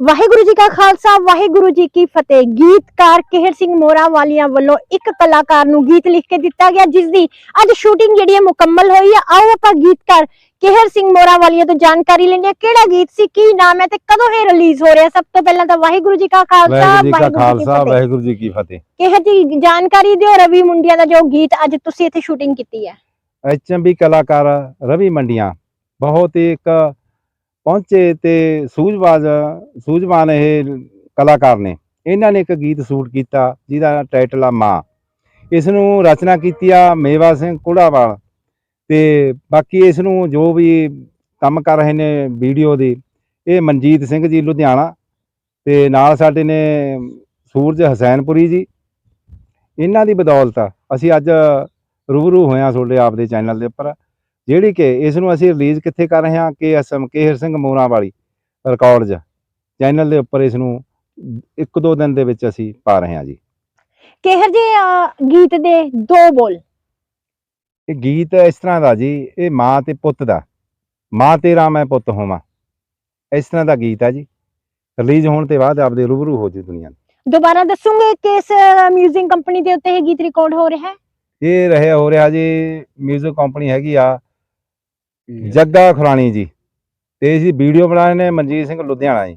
ਵਾਹਿਗੁਰੂ ਜੀ ਕਾ ਖਾਲਸਾ ਵਾਹਿਗੁਰੂ ਜੀ ਕੀ ਫਤਿਹ। ਗੀਤਕਾਰ ਕਿਹਰ ਸਿੰਘ ਮੋਰਾ ਵਾਲੀਆਂ ਵੱਲੋਂ ਇੱਕ ਕਲਾਕਾਰ ਨੂੰ ਗੀਤ ਲਿਖ ਕੇ ਦਿੱਤਾ ਗਿਆ ਜਿਸ ਦੀ ਅੱਜ ਸ਼ੂਟਿੰਗ ਜਿਹੜੀ ਹੈ ਮੁਕੰਮਲ ਹੋਈ ਹੈ। ਆਓ ਆਪਾਂ ਗੀਤਕਾਰ ਕਿਹਰ ਸਿੰਘ ਮੋਰਾ ਵਾਲੀਆਂ ਤੋਂ ਜਾਣਕਾਰੀ ਲੈਂਦੇ ਹਾਂ ਕਿਹੜਾ ਗੀਤ ਸੀ ਕੀ ਨਾਮ ਹੈ ਤੇ ਕਦੋਂ ਇਹ ਰਿਲੀਜ਼ ਹੋ ਰਿਹਾ? ਸਭ ਤੋਂ ਪਹਿਲਾਂ ਤਾਂ ਵਾਹਿਗੁਰੂ ਜੀ ਕਾ ਖਾਲਸਾ ਵਾਹਿਗੁਰੂ ਜੀ ਕਾ ਫਤਿਹ। ਕਿਹਰ ਜੀ ਜਾਣਕਾਰੀ ਦਿਓ ਰਵੀ ਮੁੰਡਿਆਂ ਦਾ ਜੋ ਗੀਤ ਅੱਜ ਤੁਸੀਂ ਇੱਥੇ ਸ਼ੂਟਿੰਗ ਕੀਤੀ ਹੈ। ਐਚਐਮਬੀ ਕਲਾਕਾਰ ਰਵੀ ਮੰਡੀਆਂ ਬਹੁਤ ਹੀ ਇੱਕ ਪਹੁੰਚੇ ਤੇ ਸੂਝਵਾਜ, ਸੂਝਵਾਨ ਇਹ ਕਲਾਕਾਰ ਨੇ। ਇਹਨਾਂ ਨੇ ਇੱਕ ਗੀਤ ਸ਼ੂਟ ਕੀਤਾ ਜਿਹਦਾ ਟਾਈਟਲ ਆ ਮਾਂ। ਇਸ ਨੂੰ ਰਚਨਾ ਕੀਤੀ ਆ ਮੇਵਾ ਸਿੰਘ ਕੁੜਾਵਾਲ ਤੇ ਬਾਕੀ ਇਸ ਨੂੰ ਜੋ ਵੀ ਕੰਮ ਕਰ ਰਹੇ ਨੇ ਵੀਡੀਓ ਦੀ, ਇਹ ਮਨਜੀਤ ਸਿੰਘ ਜੀ, ਲੁਧਿਆਣਾ ਤੇ ਨਾਲ ਸਾਡੇ ਨੇ ਸੂਰਜ ਹਸੈਨਪੁਰੀ ਜੀ। ਇਹਨਾਂ ਦੀ ਬਦੌਲਤ ਅਸੀਂ ਅੱਜ ਰੂਬਰੂ ਹੋਇਆ ਤੁਹਾਡੇ ਆਪਦੇ ਚੈਨਲ ਦੇ ਉੱਪਰ। ਜਿਹੜੀ ਕਿ ਇਸ ਨੂੰ ਅਸੀਂ ਰਿਲੀਜ਼ ਕਿੱਥੇ ਕਰ ਰਹੇ ਹਾਂ? ਕੇ ਐਸਐਮ ਕੇਹਰ ਸਿੰਘ ਮੋਰਾ ਵਾਲੀ ਰਿਕਾਰਡਸ ਚੈਨਲ ਦੇ ਉੱਪਰ ਇਸ ਨੂੰ ਇੱਕ ਦੋ ਦਿਨ ਦੇ ਵਿੱਚ ਅਸੀਂ ਪਾ ਰਹੇ ਹਾਂ ਜੀ। ਕਿਹਰ ਜੀ ਗੀਤ ਦੇ ਦੋ ਬੋਲ। ਇਹ ਗੀਤ ਇਸ ਤਰ੍ਹਾਂ ਦਾ ਜੀ ਇਹ ਮਾਂ ਤੇ ਪੁੱਤ ਦਾ। ਮਾਂ ਤੇਰਾ ਮੈਂ ਪੁੱਤ ਹੋਵਾਂ। ਇਸ ਤਰ੍ਹਾਂ ਦਾ ਗੀਤ ਹੈ ਜੀ। ਰਿਲੀਜ਼ ਹੋਣ ਤੇ ਬਾਅਦ ਆਪਦੇ ਰੂਬਰੂ ਹੋ ਜੀ ਦੁਨੀਆ। ਦੁਬਾਰਾ ਦੱਸੋਗੇ ਕਿਸ ਮਿਊਜ਼ਿਕ ਕੰਪਨੀ ਦੇ ਉੱਤੇ ਇਹ ਗੀਤ ਰਿਕਾਰਡ ਹੋ ਰਿਹਾ ਹੈ? ਇਹ ਰਹੇ ਹੋ ਰਿਹਾ ਜੀ 뮤직 ਕੰਪਨੀ ਹੈਗੀ ਆ ਜੱਗਾ ਖੁਰਾਣੀ ਜੀ। ਤੇ ਅਸੀਂ ਵੀਡੀਓ ਬਣਾਏ ਨੇ ਮਨਜੀਤ ਸਿੰਘ ਲੁਧਿਆਣਾ ਜੀ।